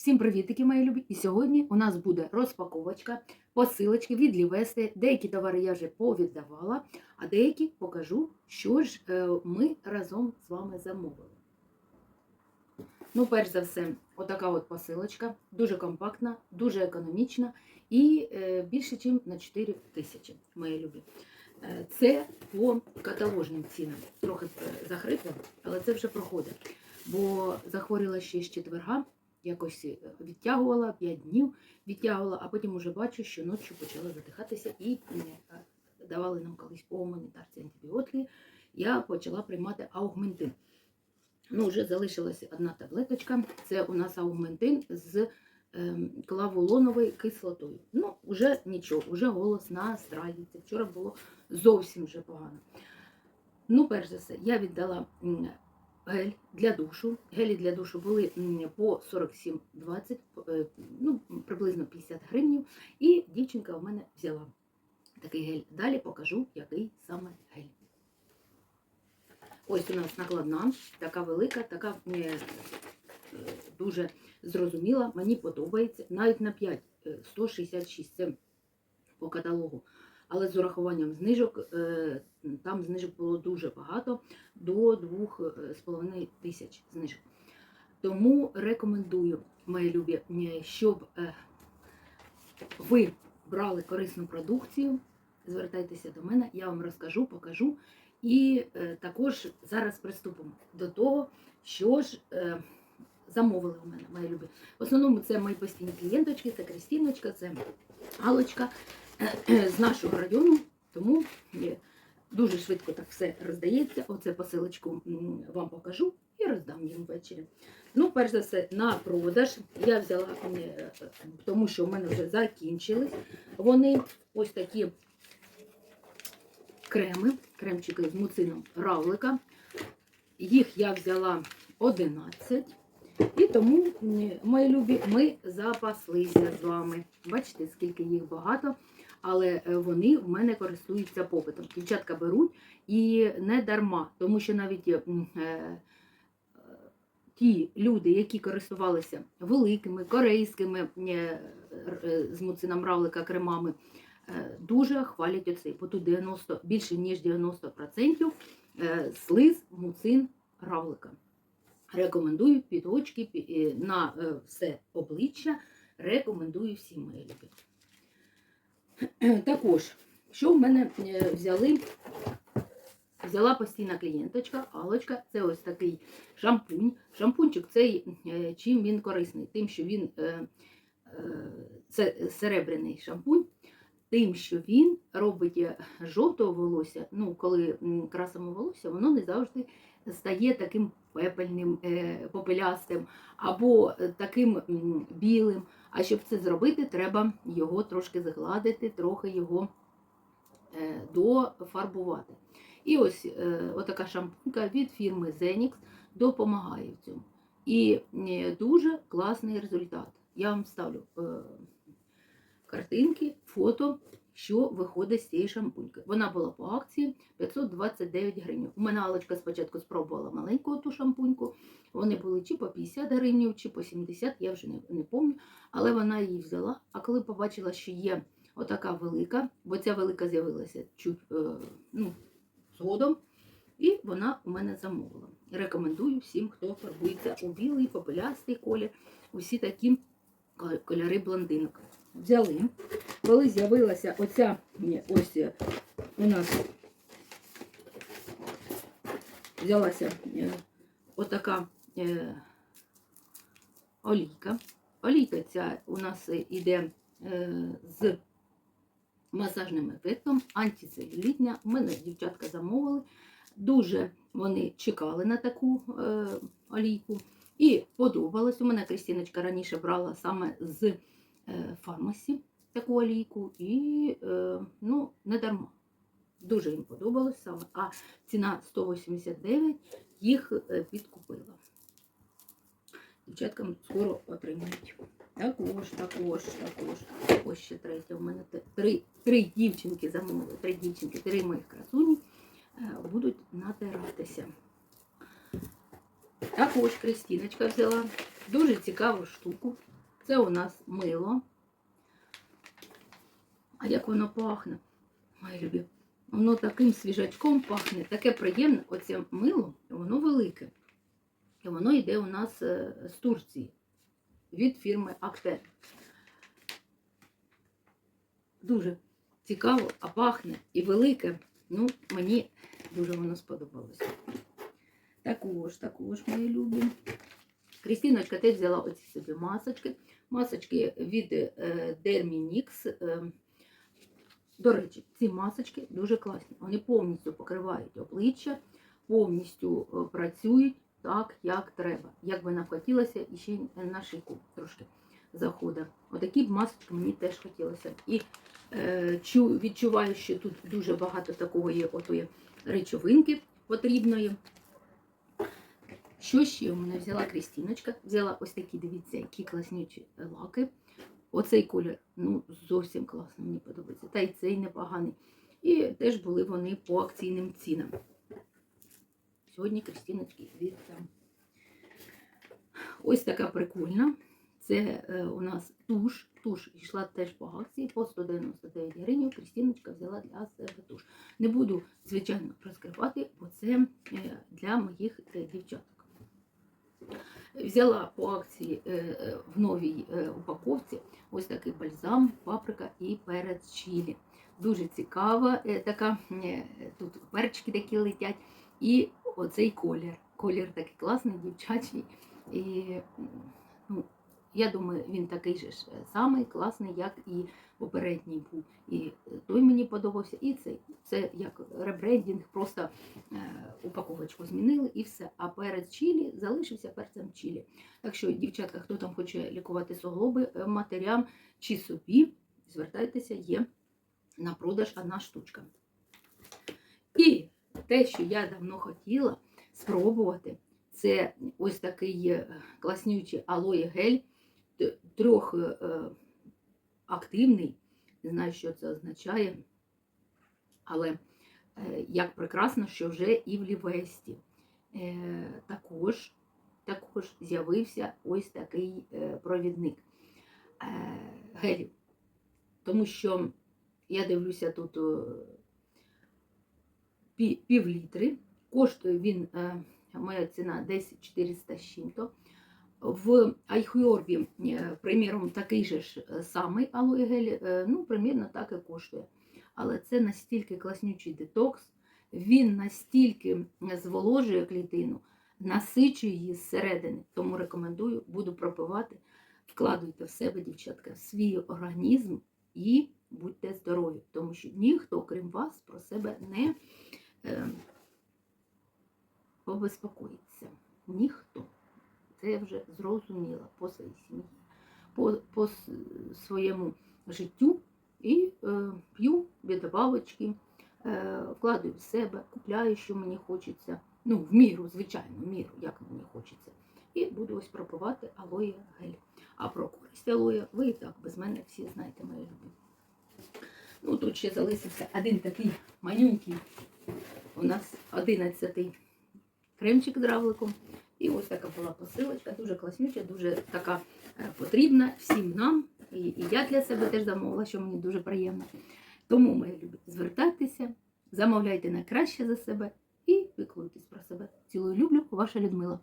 Всім привітики, мої любі! І сьогодні у нас буде розпаковочка, посилочки від Лівести. Деякі товари я вже повіддавала, а деякі покажу, що ж е, ми разом з вами замовили. Ну, перш за все, отака от посилочка, дуже компактна, дуже економічна і е, більше, ніж на 4 тисячі, мої любі. Е, Це по каталожним цінам. Трохи захрипло, але це вже проходить. Бо захворіла ще з четверга, якось е, відтягувала 5 днів, відтягувала, а потім уже бачу, що ночі почала задихатися і е, давали нам колись по гуманітарці антибіотики. Я почала приймати аугментин. Ну, вже залишилася одна таблеточка. Це у нас аугментин з ем, клавулоновою кислотою. Ну, вже нічого, вже голос настраюється. Вчора було зовсім вже погано. Ну, перш за все, я віддала гель для душу. Гелі для душу були по 47,20, е, ну, приблизно 50 гривень. І дівчинка у мене взяла такий гель. Далі покажу, який саме гель. Ось у нас накладна, така велика, така е, е, дуже зрозуміла, мені подобається. Навіть на 5 е, 166 це по каталогу. Але з урахуванням знижок, е, там знижок було дуже багато, до 2,5 тисяч знижок. Тому рекомендую, мої любі, е, щоб е, ви брали корисну продукцію, звертайтеся до мене, я вам розкажу, покажу. І е, також зараз приступимо до того, що ж е, замовили у мене, мої любі. В основному це мої постійні клієнточки, це Кристиночка, це Галочка е, з нашого району. Тому дуже швидко так все роздається. Оце посилочку вам покажу і роздам їм ввечері. Ну, перш за все, на продаж я взяла, е, тому що в мене вже закінчились. Вони ось такі креми, кремчики з муцином равлика. Їх я взяла 11. І тому, мої любі, ми запаслися з вами. Бачите, скільки їх багато, але е, вони в мене користуються попитом. Дівчатка беруть і не дарма, тому що навіть е, е, ті люди, які користувалися великими корейськими е, е, з муцином равлика кремами, е, дуже хвалять оцей, бо тут 90, більше ніж 90% е, слиз муцин равлика. Рекомендую під очки, е, на все обличчя. Рекомендую всім мої любі. Також, що в мене е, взяли? Взяла постійна клієнточка, Алочка. Це ось такий шампунь. Шампунчик цей е, чим він корисний? Тим, що він е, це серебряний шампунь, тим, що він робить жовтого волосся. Ну, коли красимо волосся, воно не завжди стає таким пепельним, е, попелястим або е, таким білим. А щоб це зробити, треба його трошки згладити, трохи його е, дофарбувати. І ось отака шампунька від фірми Zenix допомагає в цьому. І дуже класний результат. Я вам ставлю картинки, фото, що виходить з цієї шампуньки. Вона була по акції 529 гривень. У мене Алочка спочатку спробувала маленьку ту шампуньку. Вони були чи по 50 гривень, чи по 70, я вже не, не пам'ятаю. Але вона її взяла. А коли побачила, що є отака велика, бо ця велика з'явилася чуть е, ну, згодом, і вона у мене замовила. Рекомендую всім, хто фарбується у білий, попелястий колір, усі такі кольори блондинок. Взяли. Коли з'явилася оця, ось е, у нас взялася е, отака е, олійка. Олійка ця у нас іде е, з масажним ефектом, антицелюлітня. Мене дівчатка замовили. Дуже вони чекали на таку олійку. І подобалось. У мене Крістіночка раніше брала саме з е, фармасі таку олійку, і е, ну, не дарма. Дуже їм подобалось саме. А ціна 189 їх е, підкупила. Дівчаткам скоро отримають. Також, також, також. Ось ще третя. У мене три, три дівчинки замовили. Три дівчинки, три моїх красуні будуть натиратися. Також Кристиночка взяла дуже цікаву штуку. Це у нас мило. А як воно пахне? Мої любі. Воно таким свіжачком пахне, таке приємне. Оце мило, воно велике. І воно йде у нас е, з Турції від фірми Актен. Дуже цікаво, а пахне і велике. Ну, мені дуже воно сподобалося. Також, також, мої любі. Крістіночка теж взяла оці собі масочки. Масочки від Derminix. Е, до речі, ці масочки дуже класні. Вони повністю покривають обличчя, повністю е, працюють так, як треба. Як би нам хотілося, і ще на шийку трошки заходить. Отакі б масочки мені теж хотілося. І е, чу, відчуваю, що тут дуже багато такого є речовинки потрібної. Що ще у мене взяла Крістіночка? Взяла ось такі, дивіться, які класнючі лаки. Оцей колір ну, зовсім класно, мені подобається. Та й цей непоганий. І теж були вони по акційним цінам. Сьогодні Крістіночки віддам. Ось така прикольна. Це е, у нас туш. Туш йшла теж по акції по 199 гривень. Крістіночка взяла для себе туш. Не буду, звичайно, розкривати, бо це е, для моїх е, дівчаток. Взяла по акції е, е, в новій е, упаковці ось такий бальзам, паприка і перець чилі. Дуже цікава така, тут перчики такі летять. І оцей колір. Колір такий класний, дівчачий. І я думаю, він такий же ж самий класний, як і попередній був. І той мені подобався, і цей. Це як ребрендінг, просто е, упаковочку змінили і все. А перець чилі залишився перцем чилі. Так що, дівчатка, хто там хоче лікувати суглоби е, матерям чи собі, звертайтеся, є на продаж одна штучка. І те, що я давно хотіла спробувати, це ось такий е, класнючий алоє гель, трьох е, активний, не знаю, що це означає, але е, як прекрасно, що вже і в Лівесті е, також, також з'явився ось такий е, провідник е, гелів. Тому що я дивлюся тут е, пів літри. Коштує він, е, моя ціна десь 400 з чим-то. В Айхуорбі, е, приміром, такий же ж е, самий алоє-гель, е, ну, примірно так і коштує. Але це настільки класнючий детокс, він настільки зволожує клітину, насичує її зсередини. Тому рекомендую, буду пропивати. Вкладуйте в себе, дівчатка, в свій організм і будьте здорові, тому що ніхто, крім вас, про себе не е, побезпокоїться. Ніхто. Це вже зрозуміла по своїй сім'ї, по, по своєму життю і е, п'ю відбавочки, е, вкладаю в себе, купляю, що мені хочеться. Ну, в міру, звичайно, в міру, як мені хочеться. І буду ось пропивати алоє гель. А про користь алоє ви і так без мене всі знаєте, мої любі. Ну, тут ще залишився один такий манюнький. У нас 11-й кремчик з равликом. І ось така була посилочка, дуже класнюча, дуже така е, потрібна всім нам. І, і я для себе теж замовила, що мені дуже приємно. Тому, мої любі, звертайтеся, замовляйте найкраще за себе і піклуйтесь про себе. Цілую люблю, ваша Людмила.